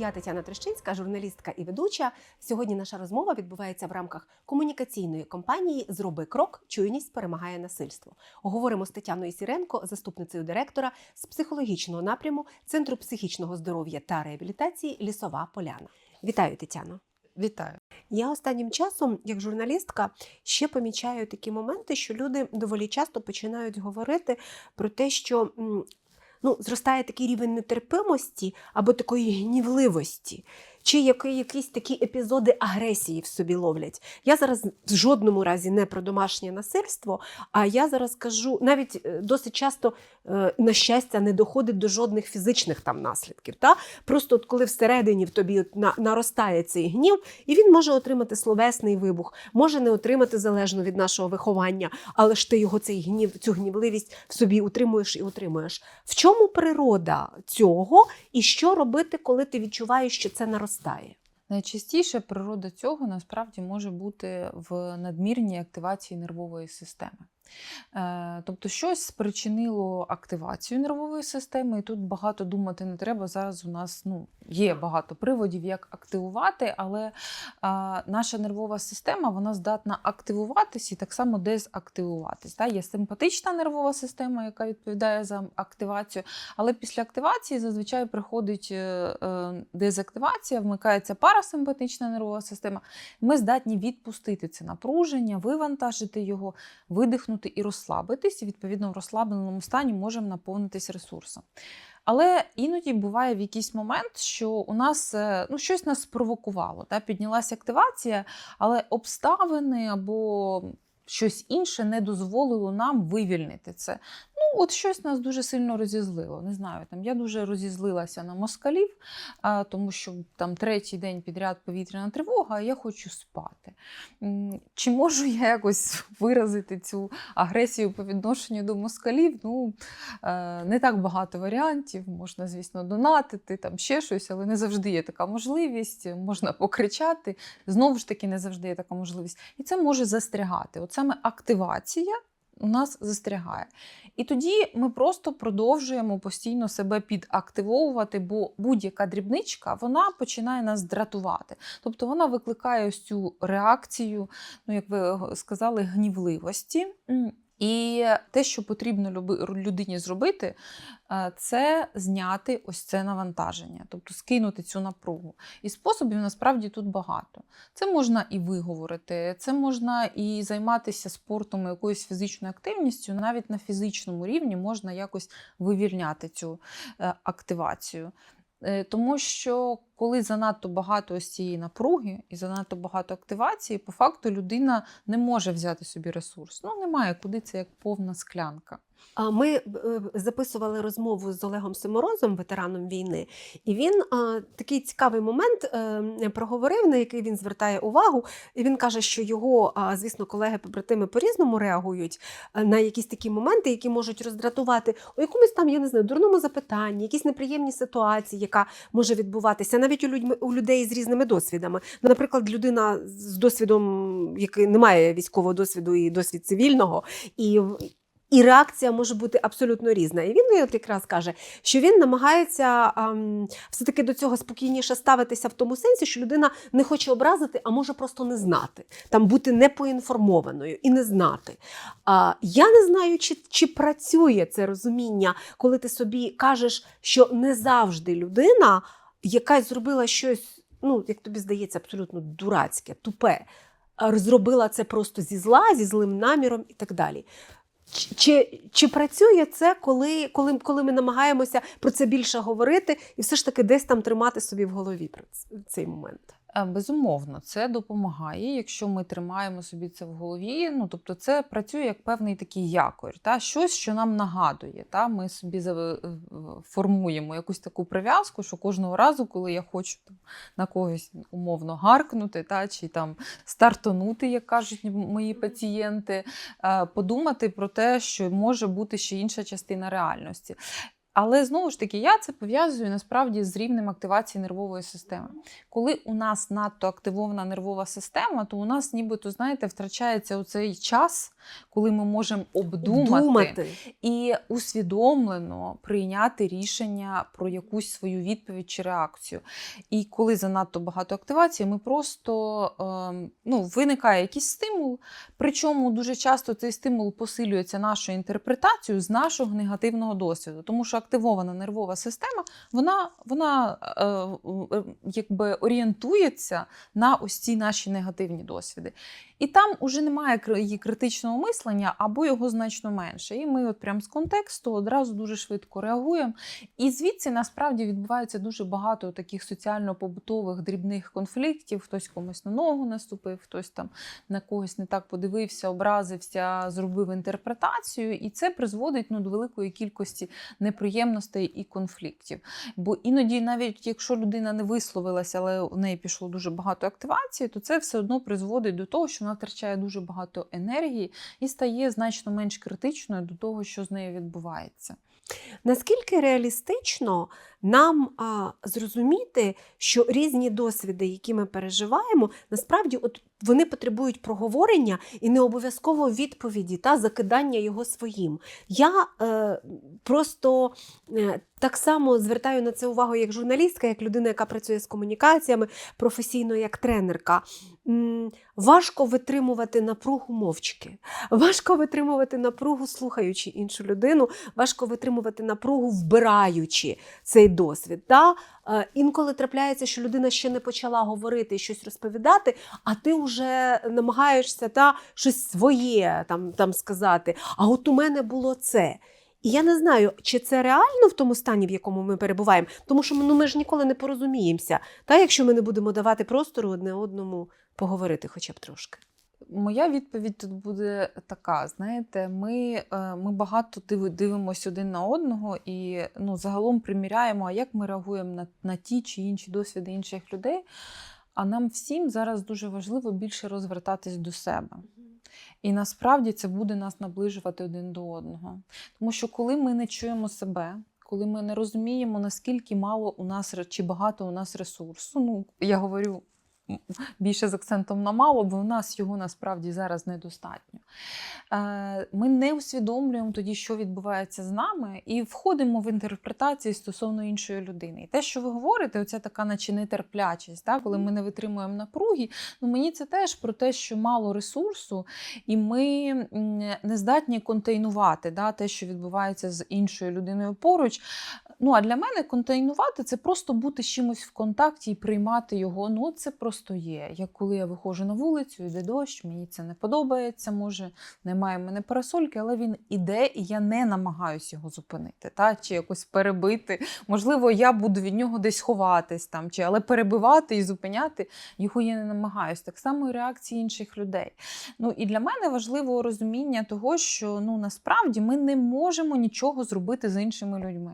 Я Тетяна Трещинська, журналістка і ведуча. Сьогодні наша розмова відбувається в рамках комунікаційної кампанії Зроби крок, чуйність перемагає насильство. Говоримо з Тетяною Сіренко, заступницею директора з психологічного напряму Центру психічного здоров'я та реабілітації Лісова Поляна. Вітаю, Тетяно. Вітаю. Я останнім часом, як журналістка, ще помічаю такі моменти, що люди доволі часто починають говорити про те, що ну, зростає такий рівень нетерпимості або такої гнівливості, чи які, якісь такі епізоди агресії в собі ловлять. Я зараз в жодному разі не про домашнє насильство, а я зараз кажу, навіть е, досить часто, е, на щастя, не доходить до жодних фізичних там наслідків. Та? Просто от коли всередині в тобі на, наростає цей гнів, і він може отримати словесний вибух, може не отримати залежно від нашого виховання, але ж ти його цей гнів, цю гнівливість в собі утримуєш і утримуєш. В чому природа цього, і що робити, коли ти відчуваєш, що це наростає? Найчастіше природа цього насправді може бути в надмірній активації нервової системи. Е, Тобто щось спричинило активацію нервової системи, і тут багато думати не треба. Зараз у нас ну, є багато приводів, як активувати, але а, наша нервова система вона здатна активуватись і так само дезактивуватись. Та? Є симпатична нервова система, яка відповідає за активацію, але після активації зазвичай приходить е, е, дезактивація, вмикається парасимпатична нервова система. Ми здатні відпустити це напруження, вивантажити його, видихнути і розслабитись. І відповідно в розслабленому стані можемо наповнитись ресурсом. Але іноді буває в якийсь момент, що у нас е, ну, щось нас спровокувало. Та? Піднялася активація, але обставини або щось інше не дозволило нам вивільнити це. От щось нас дуже сильно розізлило. Не знаю, там я дуже розізлилася на москалів, а, тому що там третій день підряд повітряна тривога, а я хочу спати. Чи можу я якось виразити цю агресію по відношенню до москалів? Ну, е, не так багато варіантів. Можна, звісно, донатити, там ще щось, але не завжди є така можливість. Можна покричати. Знову ж таки, не завжди є така можливість. І це може застрягати. От саме активація у нас застрягає. І тоді ми просто продовжуємо постійно себе підактивовувати, бо будь-яка дрібничка вона починає нас дратувати. Тобто вона викликає ось цю реакцію, ну як ви сказали, гнівливості. І те, що потрібно людині зробити, е, це зняти ось це навантаження, тобто скинути цю напругу. І способів насправді тут багато. Це можна і виговорити, це можна і займатися спортом, і якоюсь фізичною активністю. Навіть на фізичному рівні можна якось вивільняти цю е, активацію. Е, Тому що коли занадто багато ось цієї напруги і занадто багато активації, по факту людина не може взяти собі ресурс. Ну немає куди це як повна склянка. Ми е, записували розмову з Олегом Симорозом, ветераном війни, і він такий цікавий момент е, проговорив, на який він звертає увагу. І він каже, що його, а, звісно, колеги-побратими по-різному реагують е, на якісь такі моменти, які можуть роздратувати у якомусь там, я не знаю, дурному запитанні, якісь неприємні ситуації, яка може відбуватися навіть у людьми у людей з різними досвідами. Ну, Наприклад, людина з досвідом, який не має військового досвіду і досвід цивільного, і і реакція може бути абсолютно різна. І він от якраз каже, що він намагається ем, все-таки до цього спокійніше ставитися в тому сенсі, що людина не хоче образити, а може просто не знати, там бути непоінформованою і не знати. А, я не знаю, чи, чи працює це розуміння, коли ти собі кажеш, що не завжди людина якась зробила щось, ну, як тобі здається, абсолютно дурацьке, тупе, зробила це просто зі зла, зі злим наміром і так далі. Чи, чи, працює це, коли, коли, коли ми намагаємося про це більше говорити і все ж таки десь там тримати собі в голові цей момент? Е, Безумовно, це допомагає, якщо ми тримаємо собі це в голові. Ну тобто, це працює як певний такий якорь, та щось, що нам нагадує. Та ми собі формуємо якусь таку прив'язку, що кожного разу, коли я хочу там на когось умовно гаркнути, та чи там стартонути, як кажуть мої пацієнти, е, подумати про те, що може бути ще інша частина реальності. Але знову ж таки, я це пов'язую насправді з рівнем активації нервової системи. Коли у нас надто активована нервова система, то у нас нібито, знаєте, втрачається оцей час, коли ми можемо обдумати Думати. і усвідомлено прийняти рішення про якусь свою відповідь чи реакцію. І коли занадто багато активації, ми просто ем, ну, виникає якийсь стимул. Причому дуже часто цей стимул посилюється нашою інтерпретацією з нашого негативного досвіду, тому що активована нервова система вона, вона е, е, якби орієнтується на ось ці наші негативні досвіди. І там уже немає її критичного мислення або його значно менше. І ми, от прям з контексту, одразу дуже швидко реагуємо. І звідси насправді відбувається дуже багато таких соціально-побутових дрібних конфліктів. Хтось комусь на ногу наступив, хтось там на когось не так подивився, образився, зробив інтерпретацію, і це призводить ну, до великої кількості неприємностей і конфліктів. Бо іноді, навіть якщо людина не висловилася, але у неї пішло дуже багато активації, то це все одно призводить до того, що вона втрачає дуже багато енергії і стає значно менш критичною до того, що з нею відбувається. Наскільки реалістично нам а, зрозуміти, що різні досвіди, які ми переживаємо, насправді от вони потребують проговорення і не обов'язково відповіді та закидання його своїм. Я е, просто е, так само звертаю на це увагу як журналістка, як людина, яка працює з комунікаціями, професійно як тренерка. М, Важко витримувати напругу мовчки, важко витримувати напругу, слухаючи іншу людину, важко витримувати напругу, вбираючи цей досвід. Та? Е, Інколи трапляється, що людина ще не почала говорити і щось розповідати, а ти вже намагаєшся та, щось своє там, там сказати. А от у мене було це. І я не знаю, чи це реально в тому стані, в якому ми перебуваємо, тому що ну, ми ж ніколи не порозуміємося, та якщо ми не будемо давати простору одне одному поговорити хоча б трошки. Моя відповідь тут буде така: знаєте, ми, е, ми багато диви- дивимося один на одного і ну, загалом приміряємо, а як ми реагуємо на, на ті чи інші досвіди інших людей. А нам всім зараз дуже важливо більше розвертатись до себе. І насправді це буде нас наближувати один до одного. Тому що коли ми не чуємо себе, коли ми не розуміємо, наскільки мало у нас чи багато у нас ресурсу, ну я говорю більше з акцентом на мало, бо у нас його насправді зараз недостатньо. Е, Ми не усвідомлюємо тоді, що відбувається з нами, і входимо в інтерпретації стосовно іншої людини. І те, що ви говорите, оця така наче нетерплячість, так, коли ми не витримуємо напруги, ну мені це теж про те, що мало ресурсу, і ми не здатні контейнувати да, те, що відбувається з іншою людиною поруч. Ну а для мене контейнувати це просто бути з чимось в контакті і приймати його. Ну це просто є. Як коли я виходжу на вулицю, йде дощ, мені це не подобається, може немає в мене парасольки, але він іде, і я не намагаюся його зупинити, та чи якось перебити. Можливо, я буду від нього десь ховатись там, чи але перебивати і зупиняти його я не намагаюся. Так само і реакції інших людей. Ну і для мене важливо розуміння того, що ну насправді ми не можемо нічого зробити з іншими людьми.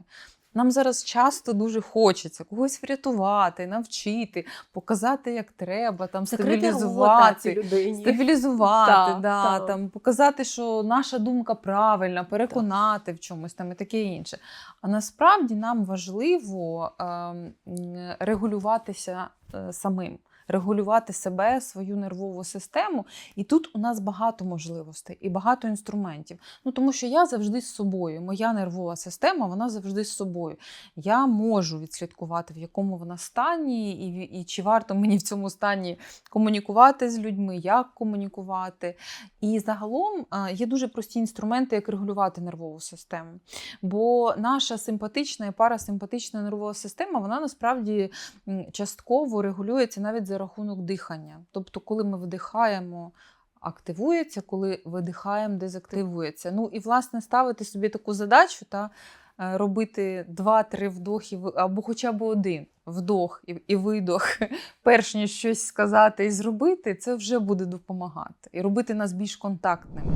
Нам зараз часто дуже хочеться когось врятувати, навчити, показати, як треба, там стабілізувати. людині. Стабілізувати, та, да, та. Там, показати, що наша думка правильна, переконати в чомусь там і таке інше. А насправді нам важливо е, регулюватися е, самим, регулювати себе, свою нервову систему. І тут у нас багато можливостей і багато інструментів. Ну тому що я завжди з собою. Моя нервова система, вона завжди з собою. Я можу відслідкувати, в якому вона стані, і, і чи варто мені в цьому стані комунікувати з людьми, як комунікувати. І загалом є дуже прості інструменти, як регулювати нервову систему. Бо наша симпатична і парасимпатична нервова система, вона насправді частково регулюється навіть за рахунок дихання. Тобто, коли ми вдихаємо. Активується, коли видихаємо, дезактивується. Ну і власне ставити собі таку задачу та е, робити два-три вдохи або хоча б один вдох і видох, перш ніж щось сказати і зробити, це вже буде допомагати і робити нас більш контактними.